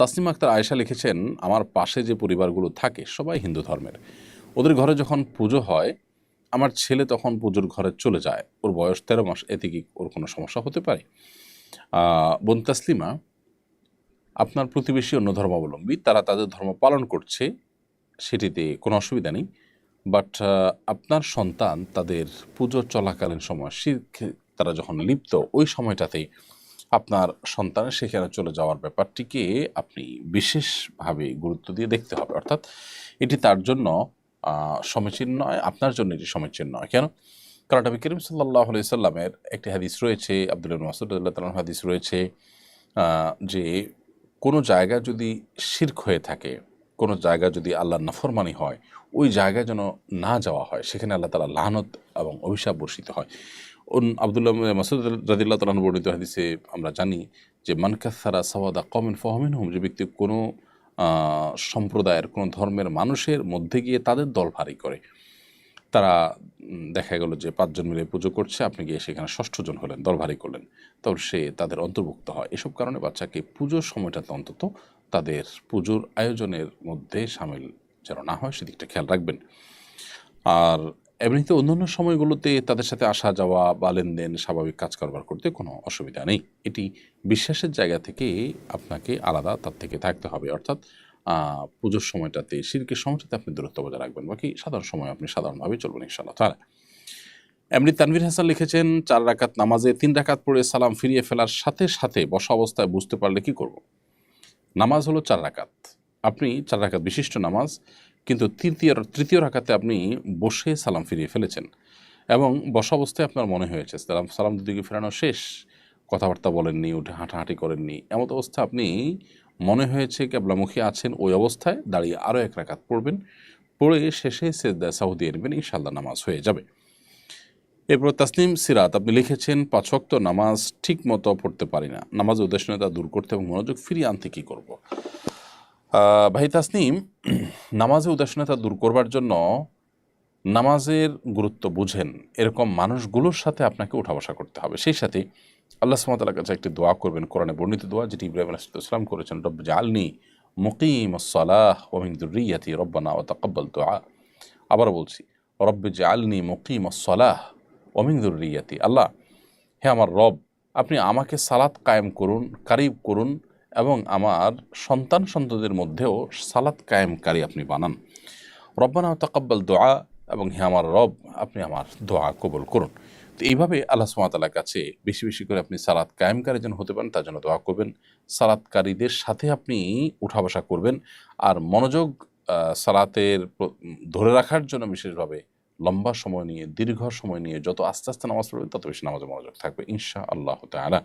তাসলিম আক্তার আয়েশা লিখেছেন, আমার পাশে যে পরিবারগুলো থাকে সবাই হিন্দু ধর্মের। ওদের ঘরে যখন পুজো হয়, আমার ছেলে তখন পুজোর ঘরে চলে যায়। ওর বয়স তেরো মাস, এতে কি ওর কোনো সমস্যা হতে পারে? বোন তাসলিমা, আপনার প্রতিবেশী অন্য ধর্মাবলম্বী, তারা তাদের ধর্ম পালন করছে, সেটিতে কোনো অসুবিধা নেই। বাট আপনার সন্তান তাদের পুজো চলাকালীন সময় শির্কে তারা যখন লিপ্ত, ওই সময়টাতে আপনার সন্তানের সেখানে চলে যাওয়ার ব্যাপারটিকে আপনি বিশেষভাবে গুরুত্ব দিয়ে দেখতে হবে। অর্থাৎ এটি তার জন্য সমীচীন নয়, আপনার জন্য এটি সমীচীন নয়। কেন? কারণ নবী করিম সাল্লাহ সাল্লামের একটি হাদিস রয়েছে, আব্দুল মাসুদ তালাম হাদিস রয়েছে যে কোনো জায়গা যদি শির্ক হয়ে থাকে, কোনো জায়গা যদি আল্লাহ নাফরমানি হয়, ওই জায়গায় যেন না যাওয়া হয়, সেখানে আল্লাহ তালা লানত এবং অভিশাপ বর্ষিত হয়। আবদুল্লাহ মাসুদ রাদিল্লাহ তালাহ বর্ণিত হাদিসে আমরা জানি যে মানকাসারা সওয়াদা কমেন ফহমিন হোম যে ব্যক্তি কোনো সম্প্রদায়ের, কোনো ধর্মের মানুষের মধ্যে গিয়ে তাদের দল ভারী করে। তারা দেখা গেল যে পাঁচজন মিলে পুজো করছে, আপনি গিয়ে সেখানে ষষ্ঠজন হলেন, দল ভারী করলেন। তখন সে তাদের অন্তর্ভুক্ত হয়। এসব কারণে বাচ্চাকে পুজোর সময়টাতে অন্তত তাদের পুজোর আয়োজনের মধ্যে সামিল যেন না হয়, সেদিকটা খেয়াল রাখবেন। আর এমনিতে অন্যান্য সময়গুলোতে তাদের সাথে আসা যাওয়া বা লেনদেন, স্বাভাবিক কাজ কারবার করতে কোনো অসুবিধা নেই। এটি বিশ্বাসের জায়গা থেকে আপনাকে আলাদা তার থেকে থাকতে হবে। অর্থাৎ পুজোর সময়টাতে শিরকের সময়টাতে আপনি দূরত্ব বজায় রাখবেন। বাকি সাধারণ সময় আপনি সাধারণভাবে চলবেন ইনশাআল্লাহ তাহলে এমনি তানভীর হাসান লিখেছেন, চার রাকাত নামাজে তিন রাকাত পড়ে সালাম ফিরিয়ে ফেলার সাথে সাথে বসা অবস্থায় বুঝতে পারলে কি করব? নামাজ হলো চার রাকাত। আপনি চার রাকাত বিশিষ্ট নামাজ কিন্তু তৃতীয় তৃতীয় রাকাতে আপনি বসে সালাম ফিরিয়ে ফেলেছেন এবং বসা অবস্থায় আপনার মনে হয়েছে, সালাম সালাম দুদিকে ফেরানো শেষ, কথাবার্তা বলেননি, উঠে হাঁটাহাঁটি করেননি, এমত অবস্থা আপনি মনে হয়েছে কেবলামুখী আছেন, ওই অবস্থায় দাঁড়িয়ে আরও এক রাকাত পড়বেন, পড়ে শেষে সেদ্দা সাউদি নেবেন ইনশাল্লাহ নামাজ হয়ে যাবে। এরপর তাসনিম সিরাত, আপনি লিখেছেন পাঁচক্ত নামাজ ঠিক মতো পড়তে পারি না নামাজের উদ্দেশ্যতা দূর করতে এবং মনোযোগ ফিরিয়ে আনতে কী করব? ভাই তাসনিম, নামাজে উদাসীনতা দূর করবার জন্য নামাজের গুরুত্ব বুঝেন। এরকম মানুষগুলোর সাথে আপনাকে উঠা বসা করতে হবে। সেই সাথে আল্লাহ সুমতালার কাছে একটি দোয়া করবেন। কোরআনে বর্ণিত দোয়া যেটি ইব্রাহিম আলাইসালাম করেছেন, রব্ব জালনি মুকিম সালাহ ওমিন দুরিয়াতি রব্বানা ও তাকাব্বাল দোয়া আবার বলছি, রব্বে জালনি মুকিম সালাহ ওমিন দুরিয়াতি আল্লাহ, হে আমার রব, আপনি আমাকে সালাত কায়েম করুন কারিব করুন এবং আমার সন্তান সন্ততির মধ্যেও সালাত কায়েমকারী আপনি বানান। রব্বানা তাকাব্বাল দোয়া এবং হে আমার রব, আপনি আমার দোয়া কবুল করুন। তো এইভাবে আল্লাহ সুমাতালার কাছে বেশি বেশি করে আপনি সালাত কায়েমকারী যেন হতে পারেন, তার জন্য দোয়া করবেন। সালাতকারীদের সাথে আপনি উঠা বসা করবেন আর মনোযোগ সালাতের ধরে রাখার জন্য বিশেষভাবে লম্বা সময় নিয়ে, দীর্ঘ সময় নিয়ে যত আস্তে আস্তে নামাজ পড়বেন, তত বেশি নামাজে মনোযোগ থাকবে ইনশা আল্লাহ তালা